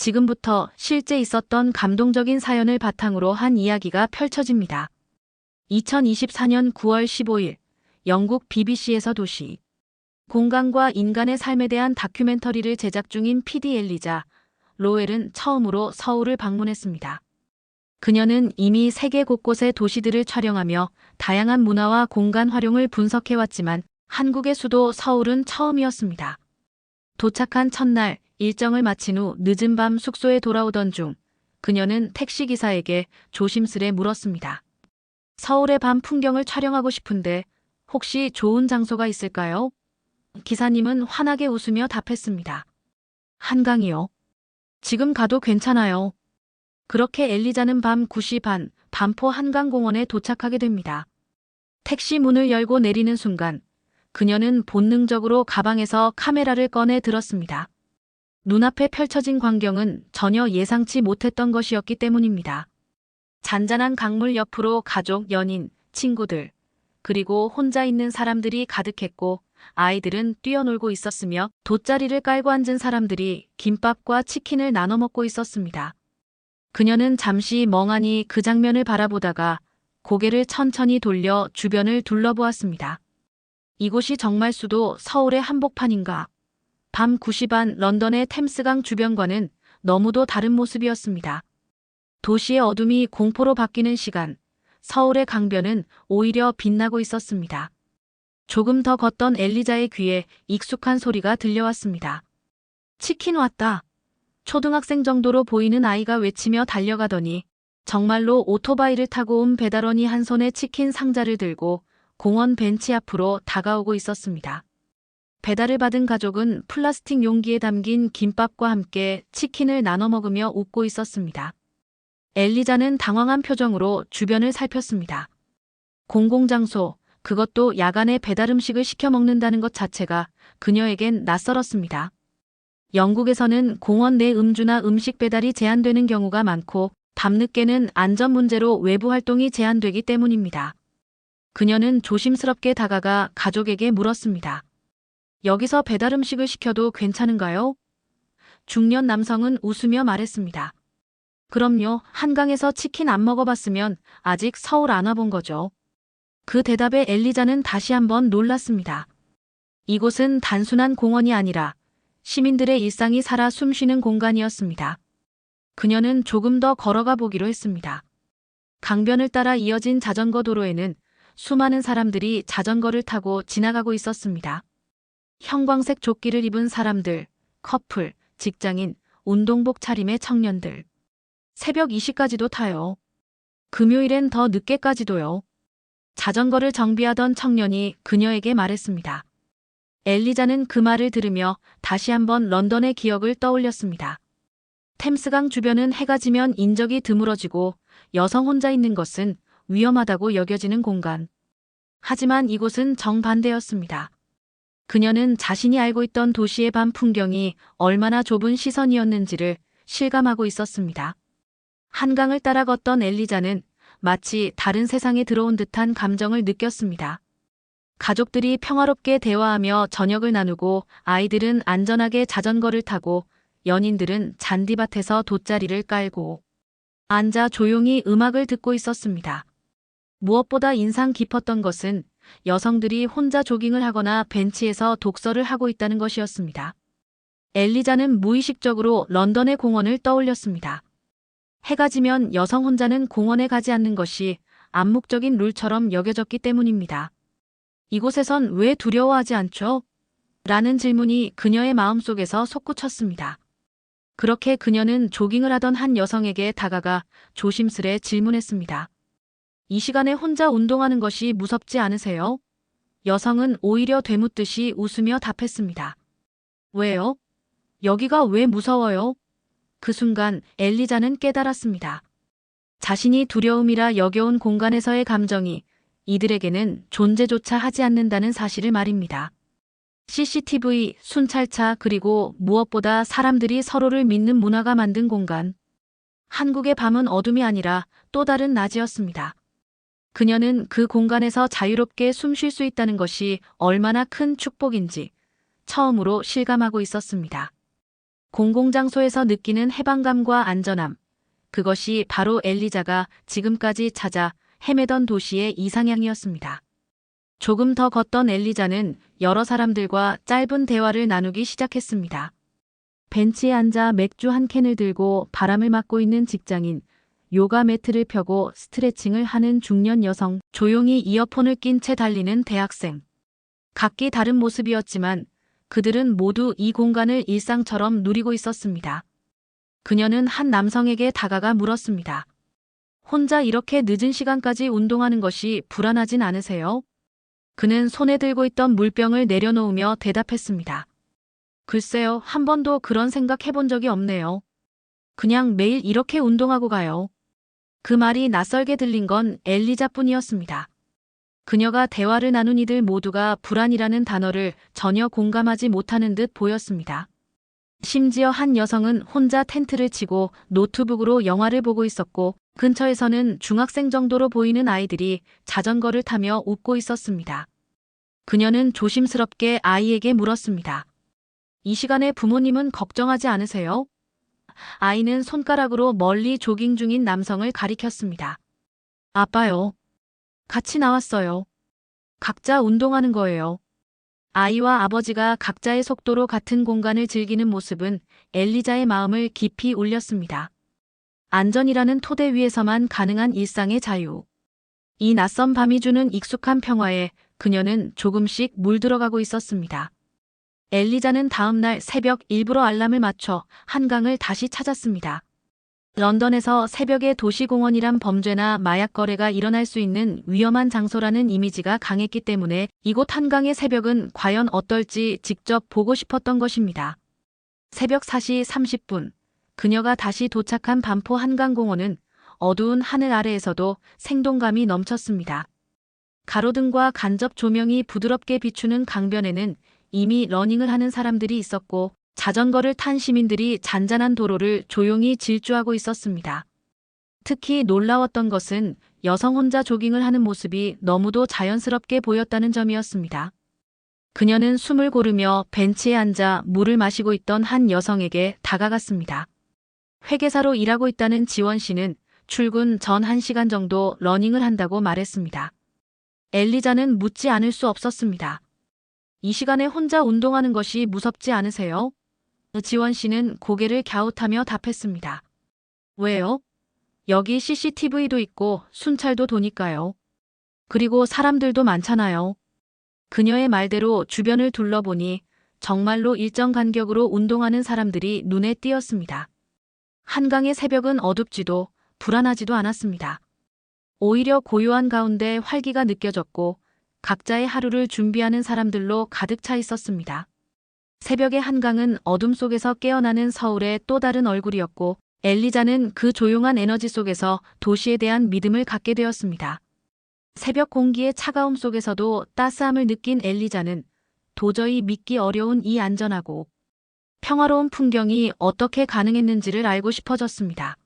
지금부터 실제 있었던 감동적인 사연을 바탕으로 한 이야기가 펼쳐집니다. 2024년 9월 15일 영국 BBC에서 도시 공간과 인간의 삶에 대한 다큐멘터리를 제작 중인 PD 엘리자 로엘은 처음으로 서울을 방문했습니다. 그녀는 이미 세계 곳곳의 도시들을 촬영하며 다양한 문화와 공간 활용을 분석해왔지만 한국의 수도 서울은 처음이었습니다. 도착한 첫날 일정을 마친 후 늦은 밤 숙소에 돌아오던 중 그녀는 택시기사에게 조심스레 물었습니다. 서울의 밤 풍경을 촬영하고 싶은데 혹시 좋은 장소가 있을까요? 기사님은 환하게 웃으며 답했습니다. 한강이요. 지금 가도 괜찮아요. 그렇게 엘리자는 밤 9시 반 반포 한강공원에 도착하게 됩니다. 택시 문을 열고 내리는 순간 그녀는 본능적으로 가방에서 카메라를 꺼내 들었습니다. 눈앞에 펼쳐진 광경은 전혀 예상치 못했던 것이었기 때문입니다. 잔잔한 강물 옆으로 가족, 연인, 친구들, 그리고 혼자 있는 사람들이 가득했고 아이들은 뛰어놀고 있었으며 돗자리를 깔고 앉은 사람들이 김밥과 치킨을 나눠 먹고 있었습니다. 그녀는 잠시 멍하니 그 장면을 바라보다가 고개를 천천히 돌려 주변을 둘러보았습니다. 이곳이 정말 수도 서울의 한복판인가? 밤 9시 반 런던의 템스강 주변과는 너무도 다른 모습이었습니다. 도시의 어둠이 공포로 바뀌는 시간, 서울의 강변은 오히려 빛나고 있었습니다. 조금 더 걷던 엘리자의 귀에 익숙한 소리가 들려왔습니다. 치킨 왔다. 초등학생 정도로 보이는 아이가 외치며 달려가더니 정말로 오토바이를 타고 온 배달원이 한 손에 치킨 상자를 들고 공원 벤치 앞으로 다가오고 있었습니다. 배달을 받은 가족은 플라스틱 용기에 담긴 김밥과 함께 치킨을 나눠 먹으며 웃고 있었습니다. 엘리자는 당황한 표정으로 주변을 살폈습니다. 공공장소, 그것도 야간에 배달 음식을 시켜 먹는다는 것 자체가 그녀에겐 낯설었습니다. 영국에서는 공원 내 음주나 음식 배달이 제한되는 경우가 많고 밤늦게는 안전 문제로 외부 활동이 제한되기 때문입니다. 그녀는 조심스럽게 다가가 가족에게 물었습니다. 여기서 배달 음식을 시켜도 괜찮은가요? 중년 남성은 웃으며 말했습니다. 그럼요, 한강에서 치킨 안 먹어봤으면 아직 서울 안 와본 거죠. 그 대답에 엘리자는 다시 한번 놀랐습니다. 이곳은 단순한 공원이 아니라 시민들의 일상이 살아 숨쉬는 공간이었습니다. 그녀는 조금 더 걸어가 보기로 했습니다. 강변을 따라 이어진 자전거 도로에는 수많은 사람들이 자전거를 타고 지나가고 있었습니다. 형광색 조끼를 입은 사람들, 커플, 직장인, 운동복 차림의 청년들. 새벽 2시까지도 타요. 금요일엔 더 늦게까지도요. 자전거를 정비하던 청년이 그녀에게 말했습니다. 엘리자는 그 말을 들으며 다시 한번 런던의 기억을 떠올렸습니다. 템스강 주변은 해가 지면 인적이 드물어지고 여성 혼자 있는 것은 위험하다고 여겨지는 공간. 하지만 이곳은 정반대였습니다. 그녀는 자신이 알고 있던 도시의 밤 풍경이 얼마나 좁은 시선이었는지를 실감하고 있었습니다. 한강을 따라 걷던 엘리자는 마치 다른 세상에 들어온 듯한 감정을 느꼈습니다. 가족들이 평화롭게 대화하며 저녁을 나누고 아이들은 안전하게 자전거를 타고 연인들은 잔디밭에서 돗자리를 깔고 앉아 조용히 음악을 듣고 있었습니다. 무엇보다 인상 깊었던 것은 여성들이 혼자 조깅을 하거나 벤치에서 독서를 하고 있다는 것이었습니다. 엘리자는 무의식적으로 런던의 공원을 떠올렸습니다. 해가 지면 여성 혼자는 공원에 가지 않는 것이 암묵적인 룰처럼 여겨졌기 때문입니다. 이곳에선 왜 두려워하지 않죠? 라는 질문이 그녀의 마음속에서 솟구쳤습니다. 그렇게 그녀는 조깅을 하던 한 여성에게 다가가 조심스레 질문했습니다. 이 시간에 혼자 운동하는 것이 무섭지 않으세요? 여성은 오히려 되묻듯이 웃으며 답했습니다. 왜요? 여기가 왜 무서워요? 그 순간 엘리자는 깨달았습니다. 자신이 두려움이라 여겨온 공간에서의 감정이 이들에게는 존재조차 하지 않는다는 사실을 말입니다. CCTV, 순찰차, 그리고 무엇보다 사람들이 서로를 믿는 문화가 만든 공간. 한국의 밤은 어둠이 아니라 또 다른 낮이었습니다. 그녀는 그 공간에서 자유롭게 숨 쉴 수 있다는 것이 얼마나 큰 축복인지 처음으로 실감하고 있었습니다. 공공장소에서 느끼는 해방감과 안전함. 그것이 바로 엘리자가 지금까지 찾아 헤매던 도시의 이상향이었습니다. 조금 더 걷던 엘리자는 여러 사람들과 짧은 대화를 나누기 시작했습니다. 벤치에 앉아 맥주 한 캔을 들고 바람을 맞고 있는 직장인, 요가 매트를 펴고 스트레칭을 하는 중년 여성, 조용히 이어폰을 낀 채 달리는 대학생. 각기 다른 모습이었지만 그들은 모두 이 공간을 일상처럼 누리고 있었습니다. 그녀는 한 남성에게 다가가 물었습니다. 혼자 이렇게 늦은 시간까지 운동하는 것이 불안하진 않으세요? 그는 손에 들고 있던 물병을 내려놓으며 대답했습니다. 글쎄요, 한 번도 그런 생각 해본 적이 없네요. 그냥 매일 이렇게 운동하고 가요. 그 말이 낯설게 들린 건 엘리자 뿐이었습니다. 그녀가 대화를 나눈 이들 모두가 불안이라는 단어를 전혀 공감하지 못하는 듯 보였습니다. 심지어 한 여성은 혼자 텐트를 치고 노트북으로 영화를 보고 있었고 근처에서는 중학생 정도로 보이는 아이들이 자전거를 타며 웃고 있었습니다. 그녀는 조심스럽게 아이에게 물었습니다. 이 시간에 부모님은 걱정하지 않으세요? 아이는 손가락으로 멀리 조깅 중인 남성을 가리켰습니다. 아빠요. 같이 나왔어요. 각자 운동하는 거예요. 아이와 아버지가 각자의 속도로 같은 공간을 즐기는 모습은 엘리자의 마음을 깊이 울렸습니다. 안전이라는 토대 위에서만 가능한 일상의 자유. 이 낯선 밤이 주는 익숙한 평화에 그녀는 조금씩 물들어가고 있었습니다. 엘리자는 다음날 새벽 일부러 알람을 맞춰 한강을 다시 찾았습니다. 런던에서 새벽에 도시공원이란 범죄나 마약 거래가 일어날 수 있는 위험한 장소라는 이미지가 강했기 때문에 이곳 한강의 새벽은 과연 어떨지 직접 보고 싶었던 것입니다. 새벽 4시 30분, 그녀가 다시 도착한 반포 한강공원은 어두운 하늘 아래에서도 생동감이 넘쳤습니다. 가로등과 간접 조명이 부드럽게 비추는 강변에는 이미 러닝을 하는 사람들이 있었고 자전거를 탄 시민들이 잔잔한 도로를 조용히 질주하고 있었습니다. 특히 놀라웠던 것은 여성 혼자 조깅을 하는 모습이 너무도 자연스럽게 보였다는 점이었습니다. 그녀는 숨을 고르며 벤치에 앉아 물을 마시고 있던 한 여성에게 다가갔습니다. 회계사로 일하고 있다는 지원 씨는 출근 전 1시간 정도 러닝을 한다고 말했습니다. 엘리자는 묻지 않을 수 없었습니다. 이 시간에 혼자 운동하는 것이 무섭지 않으세요? 지원 씨는 고개를 갸웃하며 답했습니다. 왜요? 여기 CCTV도 있고 순찰도 도니까요. 그리고 사람들도 많잖아요. 그녀의 말대로 주변을 둘러보니 정말로 일정 간격으로 운동하는 사람들이 눈에 띄었습니다. 한강의 새벽은 어둡지도 불안하지도 않았습니다. 오히려 고요한 가운데 활기가 느껴졌고 각자의 하루를 준비하는 사람들로 가득 차 있었습니다. 새벽의 한강은 어둠 속에서 깨어나는 서울의 또 다른 얼굴이었고 엘리자는 그 조용한 에너지 속에서 도시에 대한 믿음을 갖게 되었습니다. 새벽 공기의 차가움 속에서도 따스함을 느낀 엘리자는 도저히 믿기 어려운 이 안전하고 평화로운 풍경이 어떻게 가능했는지를 알고 싶어졌습니다.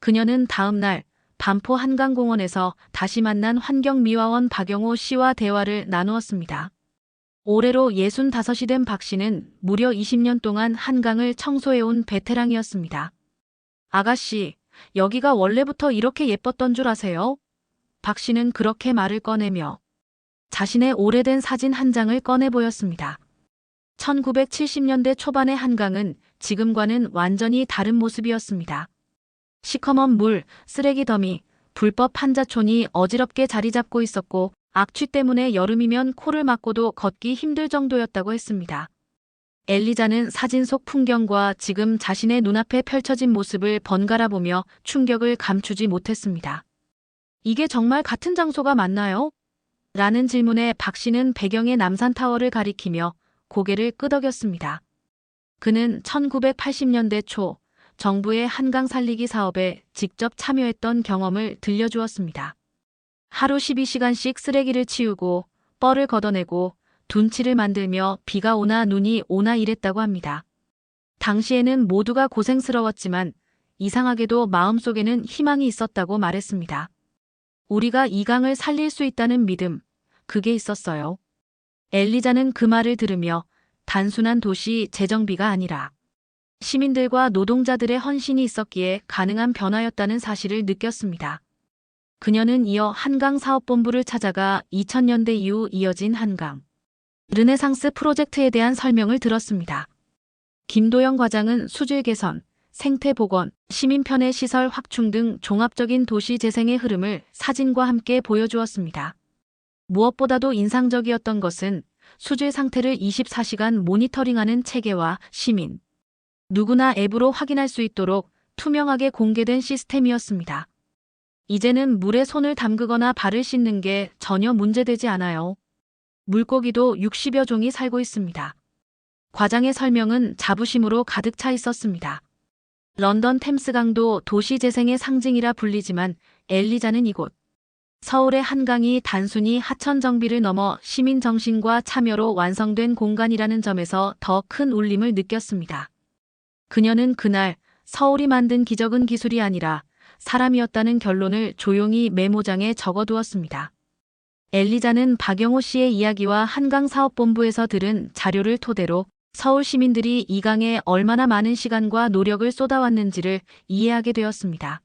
그녀는 다음 날 반포 한강공원에서 다시 만난 환경미화원 박영호 씨와 대화를 나누었습니다. 올해로 65이 된 박 씨는 무려 20년 동안 한강을 청소해온 베테랑이었습니다. 아가씨, 여기가 원래부터 이렇게 예뻤던 줄 아세요? 박 씨는 그렇게 말을 꺼내며 자신의 오래된 사진 한 장을 꺼내 보였습니다. 1970년대 초반의 한강은 지금과는 완전히 다른 모습이었습니다. 시커먼 물, 쓰레기 더미, 불법 판자촌이 어지럽게 자리 잡고 있었고 악취 때문에 여름이면 코를 막고도 걷기 힘들 정도였다고 했습니다. 엘리자는 사진 속 풍경과 지금 자신의 눈앞에 펼쳐진 모습을 번갈아 보며 충격을 감추지 못했습니다. 이게 정말 같은 장소가 맞나요? 라는 질문에 박 씨는 배경의 남산타워를 가리키며 고개를 끄덕였습니다. 그는 1980년대 초 정부의 한강 살리기 사업에 직접 참여했던 경험을 들려주었습니다. 하루 12시간씩 쓰레기를 치우고 뻘을 걷어내고 둔치를 만들며 비가 오나 눈이 오나 일했다고 합니다. 당시에는 모두가 고생스러웠지만 이상하게도 마음속에는 희망이 있었다고 말했습니다. 우리가 이 강을 살릴 수 있다는 믿음, 그게 있었어요. 엘리자는 그 말을 들으며 단순한 도시 재정비가 아니라 시민들과 노동자들의 헌신이 있었기에 가능한 변화였다는 사실을 느꼈습니다. 그녀는 이어 한강 사업본부를 찾아가 2000년대 이후 이어진 한강 르네상스 프로젝트에 대한 설명을 들었습니다. 김도영 과장은 수질 개선, 생태 복원, 시민 편의 시설 확충 등 종합적인 도시 재생의 흐름을 사진과 함께 보여주었습니다. 무엇보다도 인상적이었던 것은 수질 상태를 24시간 모니터링하는 체계와 시민, 누구나 앱으로 확인할 수 있도록 투명하게 공개된 시스템이었습니다. 이제는 물에 손을 담그거나 발을 씻는 게 전혀 문제되지 않아요. 물고기도 60여 종이 살고 있습니다. 과장의 설명은 자부심으로 가득 차 있었습니다. 런던 템스강도 도시 재생의 상징이라 불리지만 엘리자는 이곳 서울의 한강이 단순히 하천 정비를 넘어 시민 정신과 참여로 완성된 공간이라는 점에서 더 큰 울림을 느꼈습니다. 그녀는 그날 서울이 만든 기적은 기술이 아니라 사람이었다는 결론을 조용히 메모장에 적어두었습니다. 엘리자는 박영호 씨의 이야기와 한강사업본부에서 들은 자료를 토대로 서울 시민들이 이 강에 얼마나 많은 시간과 노력을 쏟아왔는지를 이해하게 되었습니다.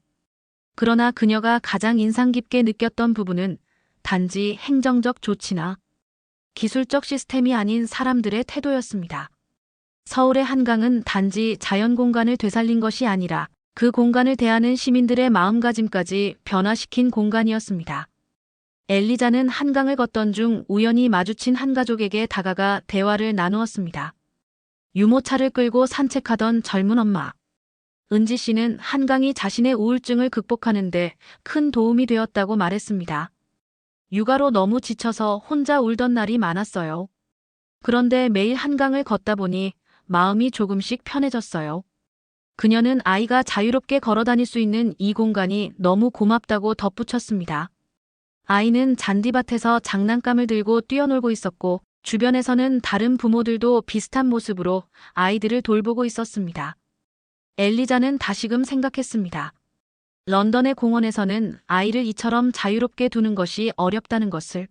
그러나 그녀가 가장 인상 깊게 느꼈던 부분은 단지 행정적 조치나 기술적 시스템이 아닌 사람들의 태도였습니다. 서울의 한강은 단지 자연 공간을 되살린 것이 아니라 그 공간을 대하는 시민들의 마음가짐까지 변화시킨 공간이었습니다. 엘리자는 한강을 걷던 중 우연히 마주친 한 가족에게 다가가 대화를 나누었습니다. 유모차를 끌고 산책하던 젊은 엄마. 은지 씨는 한강이 자신의 우울증을 극복하는데 큰 도움이 되었다고 말했습니다. 육아로 너무 지쳐서 혼자 울던 날이 많았어요. 그런데 매일 한강을 걷다 보니 마음이 조금씩 편해졌어요. 그녀는 아이가 자유롭게 걸어 다닐 수 있는 이 공간이 너무 고맙다고 덧붙였습니다. 아이는 잔디밭에서 장난감을 들고 뛰어놀고 있었고 주변에서는 다른 부모들도 비슷한 모습으로 아이들을 돌보고 있었습니다. 엘리자는 다시금 생각했습니다. 런던의 공원에서는 아이를 이처럼 자유롭게 두는 것이 어렵다는 것을.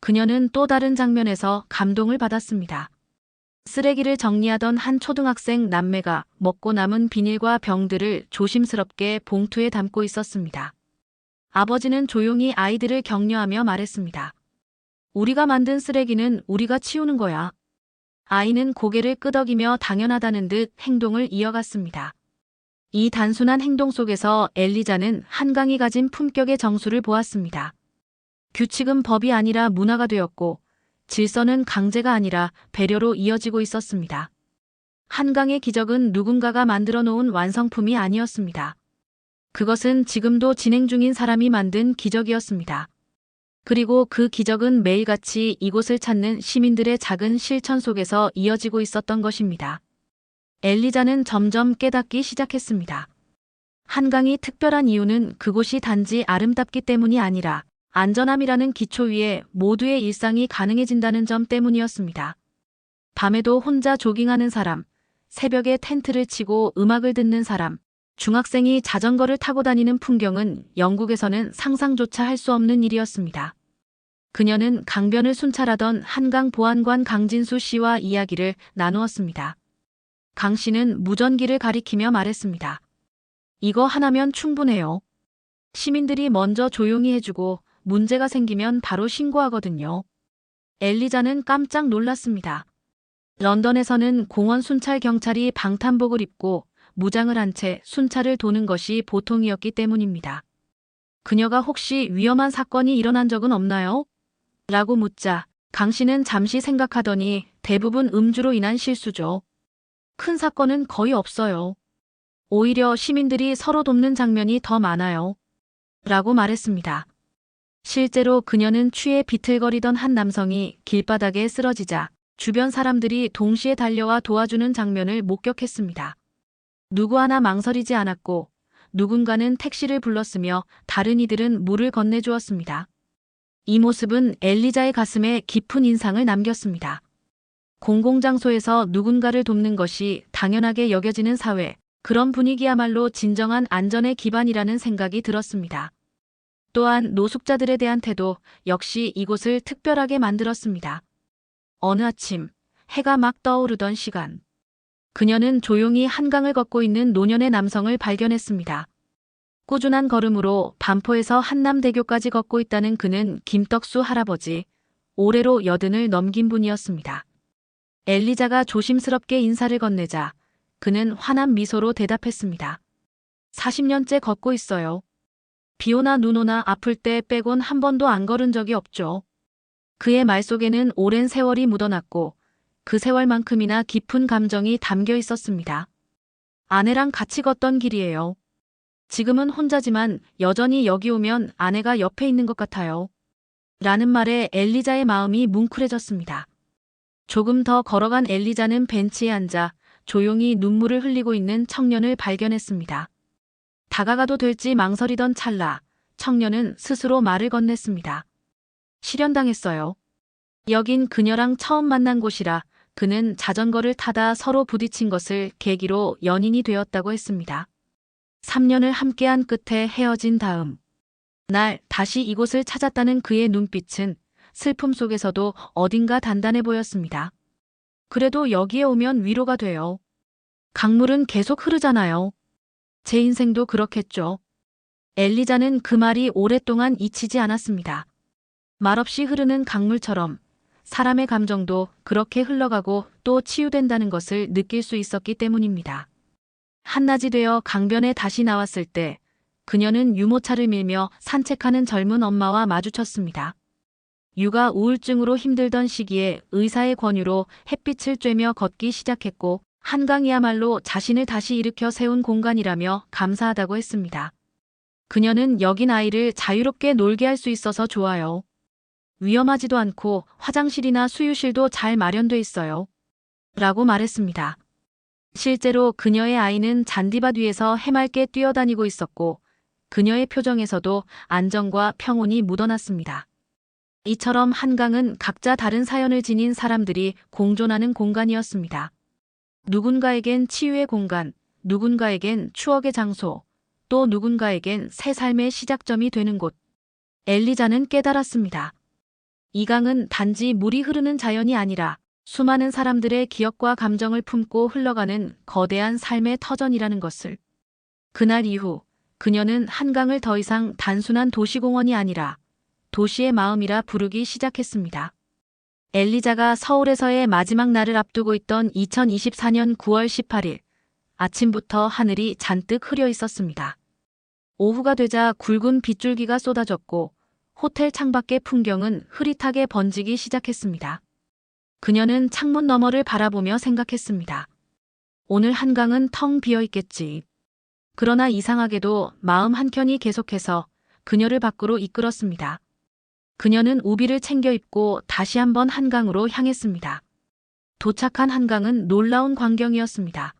그녀는 또 다른 장면에서 감동을 받았습니다. 쓰레기를 정리하던 한 초등학생 남매가 먹고 남은 비닐과 병들을 조심스럽게 봉투에 담고 있었습니다. 아버지는 조용히 아이들을 격려하며 말했습니다. 우리가 만든 쓰레기는 우리가 치우는 거야. 아이는 고개를 끄덕이며 당연하다는 듯 행동을 이어갔습니다. 이 단순한 행동 속에서 엘리자는 한강이 가진 품격의 정수를 보았습니다. 규칙은 법이 아니라 문화가 되었고 질서는 강제가 아니라 배려로 이어지고 있었습니다. 한강의 기적은 누군가가 만들어 놓은 완성품이 아니었습니다. 그것은 지금도 진행 중인 사람이 만든 기적이었습니다. 그리고 그 기적은 매일같이 이곳을 찾는 시민들의 작은 실천 속에서 이어지고 있었던 것입니다. 엘리자는 점점 깨닫기 시작했습니다. 한강이 특별한 이유는 그곳이 단지 아름답기 때문이 아니라 안전함이라는 기초 위에 모두의 일상이 가능해진다는 점 때문이었습니다. 밤에도 혼자 조깅하는 사람, 새벽에 텐트를 치고 음악을 듣는 사람, 중학생이 자전거를 타고 다니는 풍경은 영국에서는 상상조차 할 수 없는 일이었습니다. 그녀는 강변을 순찰하던 한강 보안관 강진수 씨와 이야기를 나누었습니다. 강 씨는 무전기를 가리키며 말했습니다. 이거 하나면 충분해요. 시민들이 먼저 조용히 해주고 문제가 생기면 바로 신고하거든요. 엘리자는 깜짝 놀랐습니다. 런던에서는 공원 순찰 경찰이 방탄복을 입고 무장을 한 채 순찰을 도는 것이 보통이었기 때문입니다. 그녀가 혹시 위험한 사건이 일어난 적은 없나요? 라고 묻자 강 씨는 잠시 생각하더니 대부분 음주로 인한 실수죠. 큰 사건은 거의 없어요. 오히려 시민들이 서로 돕는 장면이 더 많아요. 라고 말했습니다. 실제로 그녀는 취해 비틀거리던 한 남성이 길바닥에 쓰러지자 주변 사람들이 동시에 달려와 도와주는 장면을 목격했습니다. 누구 하나 망설이지 않았고 누군가는 택시를 불렀으며 다른 이들은 물을 건네주었습니다. 이 모습은 엘리자의 가슴에 깊은 인상을 남겼습니다. 공공장소에서 누군가를 돕는 것이 당연하게 여겨지는 사회, 그런 분위기야말로 진정한 안전의 기반이라는 생각이 들었습니다. 또한 노숙자들에 대한 태도 역시 이곳을 특별하게 만들었습니다. 어느 아침 해가 막 떠오르던 시간 그녀는 조용히 한강을 걷고 있는 노년의 남성을 발견했습니다. 꾸준한 걸음으로 반포에서 한남대교까지 걷고 있다는 그는 김떡수 할아버지, 올해로 여든을 넘긴 분이었습니다. 엘리자가 조심스럽게 인사를 건네자 그는 환한 미소로 대답했습니다. 40년째 걷고 있어요. 비 오나 눈 오나 아플 때 빼곤 한 번도 안 걸은 적이 없죠. 그의 말 속에는 오랜 세월이 묻어났고 그 세월만큼이나 깊은 감정이 담겨 있었습니다. 아내랑 같이 걷던 길이에요. 지금은 혼자지만 여전히 여기 오면 아내가 옆에 있는 것 같아요. 라는 말에 엘리자의 마음이 뭉클해졌습니다. 조금 더 걸어간 엘리자는 벤치에 앉아 조용히 눈물을 흘리고 있는 청년을 발견했습니다. 다가가도 될지 망설이던 찰나 청년은 스스로 말을 건넸습니다. 실현당했어요. 여긴 그녀랑 처음 만난 곳이라 그는 자전거를 타다 서로 부딪힌 것을 계기로 연인이 되었다고 했습니다. 3년을 함께한 끝에 헤어진 다음 날 다시 이곳을 찾았다는 그의 눈빛은 슬픔 속에서도 어딘가 단단해 보였습니다. 그래도 여기에 오면 위로가 돼요. 강물은 계속 흐르잖아요. 제 인생도 그렇겠죠. 엘리자는 그 말이 오랫동안 잊히지 않았습니다. 말없이 흐르는 강물처럼 사람의 감정도 그렇게 흘러가고 또 치유된다는 것을 느낄 수 있었기 때문입니다. 한낮이 되어 강변에 다시 나왔을 때 그녀는 유모차를 밀며 산책하는 젊은 엄마와 마주쳤습니다. 육아 우울증으로 힘들던 시기에 의사의 권유로 햇빛을 쬐며 걷기 시작했고 한강이야말로 자신을 다시 일으켜 세운 공간이라며 감사하다고 했습니다. 그녀는 여긴 아이를 자유롭게 놀게 할 수 있어서 좋아요. 위험하지도 않고 화장실이나 수유실도 잘 마련돼 있어요. 라고 말했습니다. 실제로 그녀의 아이는 잔디밭 위에서 해맑게 뛰어다니고 있었고 그녀의 표정에서도 안정과 평온이 묻어났습니다. 이처럼 한강은 각자 다른 사연을 지닌 사람들이 공존하는 공간이었습니다. 누군가에겐 치유의 공간, 누군가에겐 추억의 장소, 또 누군가에겐 새 삶의 시작점이 되는 곳. 엘리자는 깨달았습니다. 이 강은 단지 물이 흐르는 자연이 아니라 수많은 사람들의 기억과 감정을 품고 흘러가는 거대한 삶의 터전이라는 것을. 그날 이후 그녀는 한강을 더 이상 단순한 도시공원이 아니라 도시의 마음이라 부르기 시작했습니다. 엘리자가 서울에서의 마지막 날을 앞두고 있던 2024년 9월 18일 아침부터 하늘이 잔뜩 흐려 있었습니다. 오후가 되자 굵은 빗줄기가 쏟아졌고 호텔 창밖의 풍경은 흐릿하게 번지기 시작했습니다. 그녀는 창문 너머를 바라보며 생각했습니다. 오늘 한강은 텅 비어 있겠지. 그러나 이상하게도 마음 한켠이 계속해서 그녀를 밖으로 이끌었습니다. 그녀는 우비를 챙겨 입고 다시 한번 한강으로 향했습니다. 도착한 한강은 놀라운 광경이었습니다.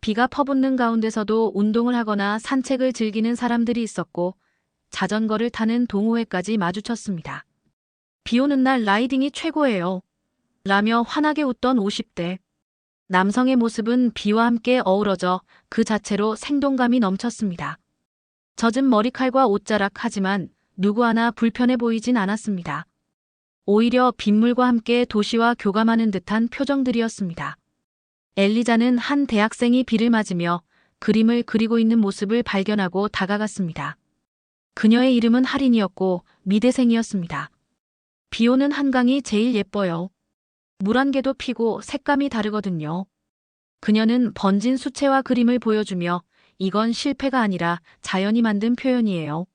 비가 퍼붓는 가운데서도 운동을 하거나 산책을 즐기는 사람들이 있었고 자전거를 타는 동호회까지 마주쳤습니다. 비 오는 날 라이딩이 최고예요. 라며 환하게 웃던 50대. 남성의 모습은 비와 함께 어우러져 그 자체로 생동감이 넘쳤습니다. 젖은 머리칼과 옷자락 하지만 누구 하나 불편해 보이진 않았습니다. 오히려 빗물과 함께 도시와 교감하는 듯한 표정들이었습니다. 엘리자는 한 대학생이 비를 맞으며 그림을 그리고 있는 모습을 발견하고 다가갔습니다. 그녀의 이름은 할인이었고 미대생이었습니다. 비 오는 한강이 제일 예뻐요. 물 한 개도 피고 색감이 다르거든요. 그녀는 번진 수채화 그림을 보여주며 이건 실패가 아니라 자연이 만든 표현이에요.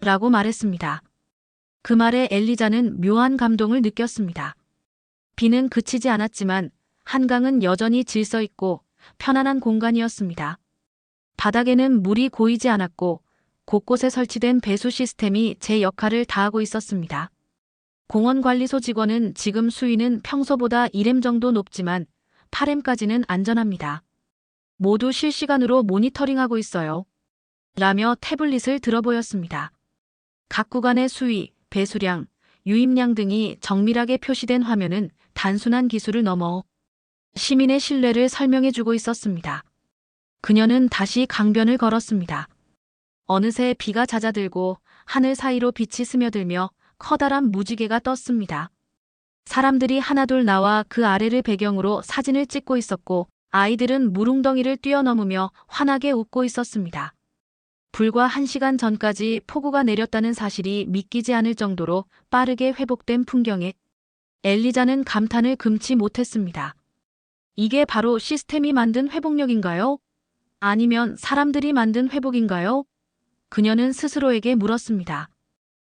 라고 말했습니다. 그 말에 엘리자는 묘한 감동을 느꼈습니다. 비는 그치지 않았지만 한강은 여전히 질서 있고 편안한 공간이었습니다. 바닥에는 물이 고이지 않았고 곳곳에 설치된 배수 시스템이 제 역할을 다하고 있었습니다. 공원관리소 직원은 지금 수위는 평소보다 1렘 정도 높지만 8렘까지는 안전합니다. 모두 실시간으로 모니터링하고 있어요. 라며 태블릿을 들어보였습니다. 각 구간의 수위, 배수량, 유입량 등이 정밀하게 표시된 화면은 단순한 기술을 넘어 시민의 신뢰를 설명해주고 있었습니다. 그녀는 다시 강변을 걸었습니다. 어느새 비가 잦아들고 하늘 사이로 빛이 스며들며 커다란 무지개가 떴습니다. 사람들이 하나둘 나와 그 아래를 배경으로 사진을 찍고 있었고 아이들은 물웅덩이를 뛰어넘으며 환하게 웃고 있었습니다. 불과 한 시간 전까지 폭우가 내렸다는 사실이 믿기지 않을 정도로 빠르게 회복된 풍경에 엘리자는 감탄을 금치 못했습니다. 이게 바로 시스템이 만든 회복력인가요? 아니면 사람들이 만든 회복인가요? 그녀는 스스로에게 물었습니다.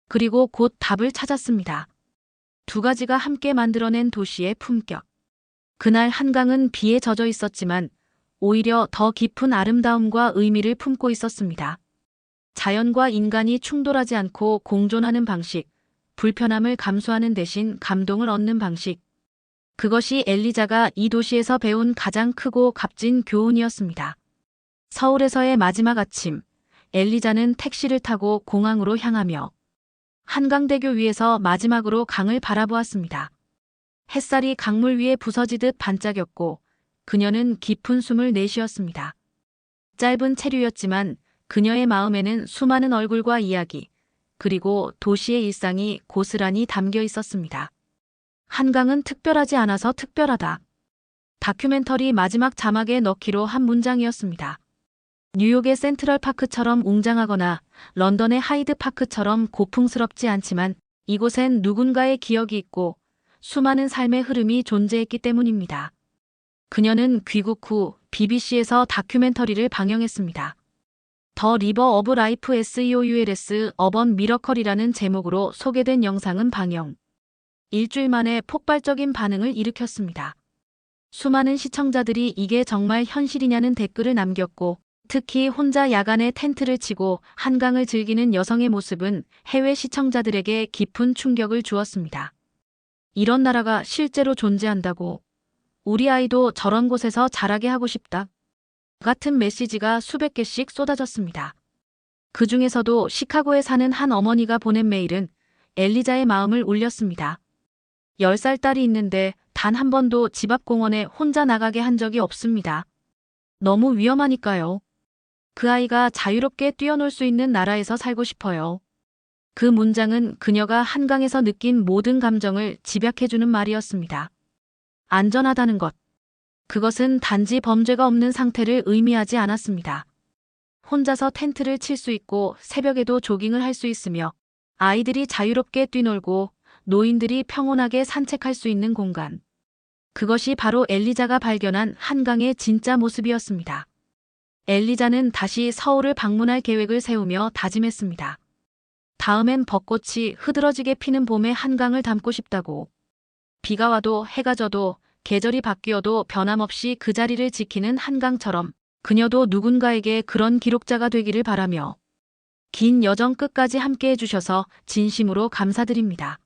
그리고 곧 답을 찾았습니다. 두 가지가 함께 만들어낸 도시의 품격. 그날 한강은 비에 젖어 있었지만 오히려 더 깊은 아름다움과 의미를 품고 있었습니다. 자연과 인간이 충돌하지 않고 공존하는 방식, 불편함을 감수하는 대신 감동을 얻는 방식. 그것이 엘리자가 이 도시에서 배운 가장 크고 값진 교훈이었습니다. 서울에서의 마지막 아침, 엘리자는 택시를 타고 공항으로 향하며 한강대교 위에서 마지막으로 강을 바라보았습니다. 햇살이 강물 위에 부서지듯 반짝였고 그녀는 깊은 숨을 내쉬었습니다. 짧은 체류였지만 그녀의 마음에는 수많은 얼굴과 이야기, 그리고 도시의 일상이 고스란히 담겨 있었습니다. 한강은 특별하지 않아서 특별하다. 다큐멘터리 마지막 자막에 넣기로 한 문장이었습니다. 뉴욕의 센트럴 파크처럼 웅장하거나 런던의 하이드 파크처럼 고풍스럽지 않지만 이곳엔 누군가의 기억이 있고 수많은 삶의 흐름이 존재했기 때문입니다. 그녀는 귀국 후 BBC에서 다큐멘터리를 방영했습니다. 더 리버 오브 라이프 SEOULS 어번 미러컬이라는 제목으로 소개된 영상은 방영. 일주일 만에 폭발적인 반응을 일으켰습니다. 수많은 시청자들이 이게 정말 현실이냐는 댓글을 남겼고 특히 혼자 야간에 텐트를 치고 한강을 즐기는 여성의 모습은 해외 시청자들에게 깊은 충격을 주었습니다. 이런 나라가 실제로 존재한다고 우리 아이도 저런 곳에서 자라게 하고 싶다. 같은 메시지가 수백 개씩 쏟아졌습니다. 그 중에서도 시카고에 사는 한 어머니가 보낸 메일은 엘리자의 마음을 울렸습니다. 10살 딸이 있는데 단 한 번도 집 앞 공원에 혼자 나가게 한 적이 없습니다. 너무 위험하니까요. 그 아이가 자유롭게 뛰어놀 수 있는 나라에서 살고 싶어요. 그 문장은 그녀가 한강에서 느낀 모든 감정을 집약해주는 말이었습니다. 안전하다는 것. 그것은 단지 범죄가 없는 상태를 의미하지 않았습니다. 혼자서 텐트를 칠 수 있고 새벽에도 조깅을 할 수 있으며 아이들이 자유롭게 뛰놀고 노인들이 평온하게 산책할 수 있는 공간. 그것이 바로 엘리자가 발견한 한강의 진짜 모습이었습니다. 엘리자는 다시 서울을 방문할 계획을 세우며 다짐했습니다. 다음엔 벚꽃이 흐드러지게 피는 봄의 한강을 담고 싶다고. 비가 와도 해가 져도 계절이 바뀌어도 변함없이 그 자리를 지키는 한강처럼 그녀도 누군가에게 그런 기록자가 되기를 바라며 긴 여정 끝까지 함께 해 주셔서 진심으로 감사드립니다.